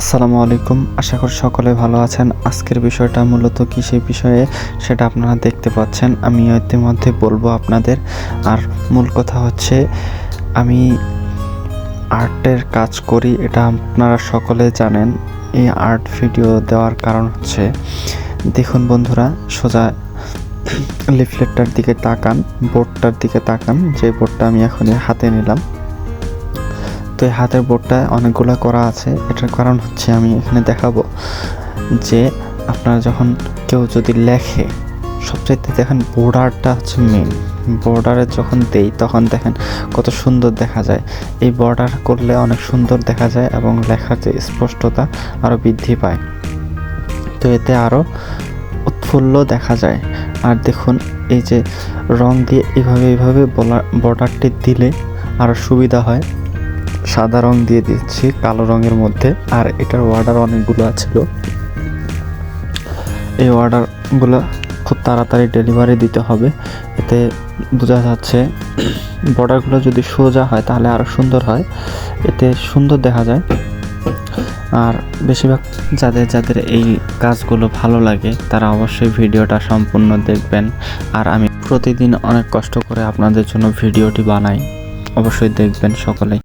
আসসালামু আলাইকুম। আশা করি সকলে ভালো আছেন। আজকের বিষয়টা মূলত কী সেই বিষয়ে সেটা আপনারা দেখতে পাচ্ছেন। আমি ইতিমধ্যে বলব আপনাদের। আর মূল কথা হচ্ছে, আমি আর্টের কাজ করি, এটা আপনারা সকলে জানেন। এই আর্ট ভিডিও দেওয়ার কারণ হচ্ছে, দেখুন বন্ধুরা, সোজা লিফলেটটার দিকে তাকান, বোর্ডটার দিকে তাকান। যে বোর্ডটা আমি এখনই হাতে নিলাম তো এই হাতের বোর্ডটা অনেকগুলো করা আছে। এটার কারণ হচ্ছে আমি এখানে দেখাবো যে আপনারা যখন কেউ যদি লেখে, সবচাইতে দেখেন বর্ডারটা হচ্ছে মেন বর্ডারে যখন দেই, তখন দেখেন কত সুন্দর দেখা যায়। এই বর্ডার করলে অনেক সুন্দর দেখা যায় এবং লেখার যে স্পষ্টতা আরও বৃদ্ধি পায়। তো এতে আরও উৎফুল্ল দেখা যায়। আর দেখুন, এই যে রং দিয়ে এইভাবে এইভাবে বর্ডারটি দিলে আরও সুবিধা হয়। সাদা রং দিয়ে দিচ্ছি, কালো রঙের মধ্যে। আর এটার অর্ডার অনেকগুলো ছিল এই অর্ডারগুলো খুব তাড়াতাড়ি ডেলিভারি দিতে হবে। এতে বোঝা যাচ্ছে বর্ডারগুলো যদি সোজা হয় তাহলে আরও সুন্দর হয়। এতে সুন্দর দেখা যায়। আর বেশিরভাগ যাদের যাদের এই কাজগুলো ভালো লাগে, তারা অবশ্যই ভিডিওটা সম্পূর্ণ দেখবেন। আর আমি প্রতিদিন অনেক কষ্ট করে আপনাদের জন্য ভিডিওটি বানাই। অবশ্যই দেখবেন সকলেই।